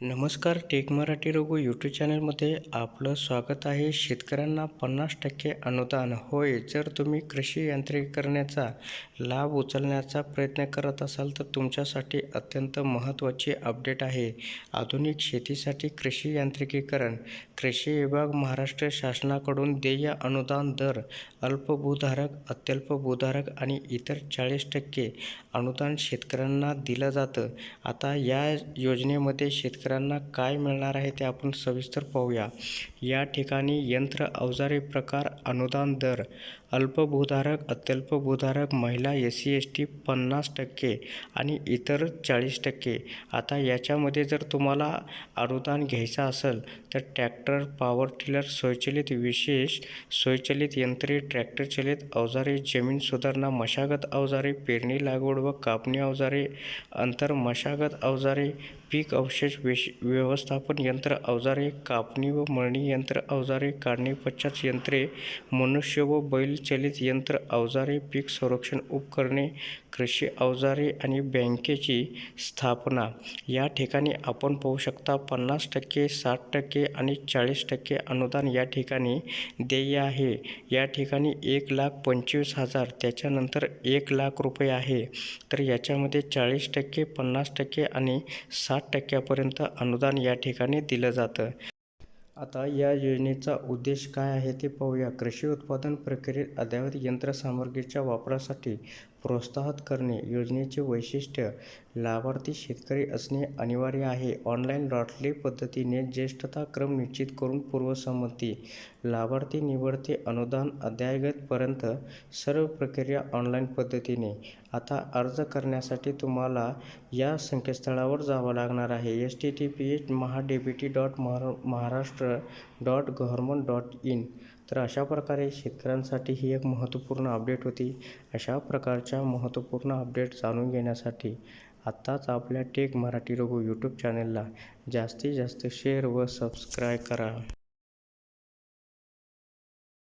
नमस्कार take Marathi Raghu YouTube चॅनलमध्ये आपलं स्वागत आहे. शेतकऱ्यांना पन्नास टक्के अनुदान. होय जर तुम्ही कृषी यांत्रिकीकरणाचा लाभ उचलण्याचा प्रयत्न करत असाल तर तुमच्यासाठी अत्यंत महत्त्वाची अपडेट आहे. आधुनिक शेतीसाठी कृषी यांत्रिकीकरण. कृषी विभाग महाराष्ट्र शासनाकडून देय अनुदान दर अल्पभूधारक अत्यल्प भूधारक आणि इतर चाळीस टक्के अनुदान शेतकऱ्यांना दिलं जातं. आता या योजनेमध्ये शेतकरी शेतकऱ्यांना काय मिळणार आहे ते आपण सविस्तर पाहूया. या ठिकाणी यंत्र अवजारे प्रकार अनुदान दर अल्पभूधारक अत्यल्प भूधारक महिला एस सी एस टी पन्नास टक्के आणि इतर चाळीस टक्के. आता याच्यामध्ये जर तुम्हाला अनुदान घ्यायचं असेल तर ट्रॅक्टर पॉवर टिलर स्वयंचलित विशेष स्वयंचलित यंत्रे ट्रॅक्टरचलित अवजारे जमीन सुधारणा मशागत अवजारे पेरणी लागवड व कापणी अवजारे अंतर मशागत अवजारे पीक अवशेष विश व्यवस्थापन यंत्र अवजारे कापणी व मळणी यंत्र अवजारे काढणी पश्चात यंत्रे मनुष्य व बैल चलित यंत्र अवजारे पीक संरक्षण उपकरणे कृषी अवजारे आणि बँकेची स्थापना. या ठिकाणी आपण पाहू शकता पन्नास टक्के साठ टक्के आणि चाळीस टक्के अनुदान या ठिकाणी देय आहे. या ठिकाणी एक लाख पंचवीस हजार त्याच्यानंतर एक लाख रुपये आहे. तर याच्यामध्ये चाळीस टक्के पन्नास टक्के आणि साठ टक्क्यापर्यंत अनुदान या ठिकाणी दिलं जातं. आता या योजनेचा उद्देश काय आहे ते पाहूया. कृषी उत्पादन प्रक्रियेत अद्ययावत यंत्रसामग्रीच्या वापरासाठी प्रोत्साहित करणे योजनेचे वैशिष्ट्य लाभार्थी शेतकरी असणे अनिवार्य आहे. ऑनलाईन लॉटरी पद्धतीने ज्येष्ठता क्रम निश्चित करून पूर्वसंमती लाभार्थी निवडते अनुदान अद्ययावतपर्यंत सर्व प्रक्रिया ऑनलाईन पद्धतीने. आता अर्ज करण्यासाठी तुम्हाला या संकेतस्थळावर जावं लागणार आहे. H T T P H MahaDBT dot महारा Maharashtra dot government dot in. तर अशा प्रकारे शेतकऱ्यांसाठी ही एक महत्त्वपूर्ण अपडेट होती. अशा प्रकारच्या महत्त्वपूर्ण अपडेट जाणून घेण्यासाठी आत्ताच आपल्या टेक मराठी रघु यूट्यूब चॅनलला जास्तीत जास्त शेअर व सबस्क्राईब करा.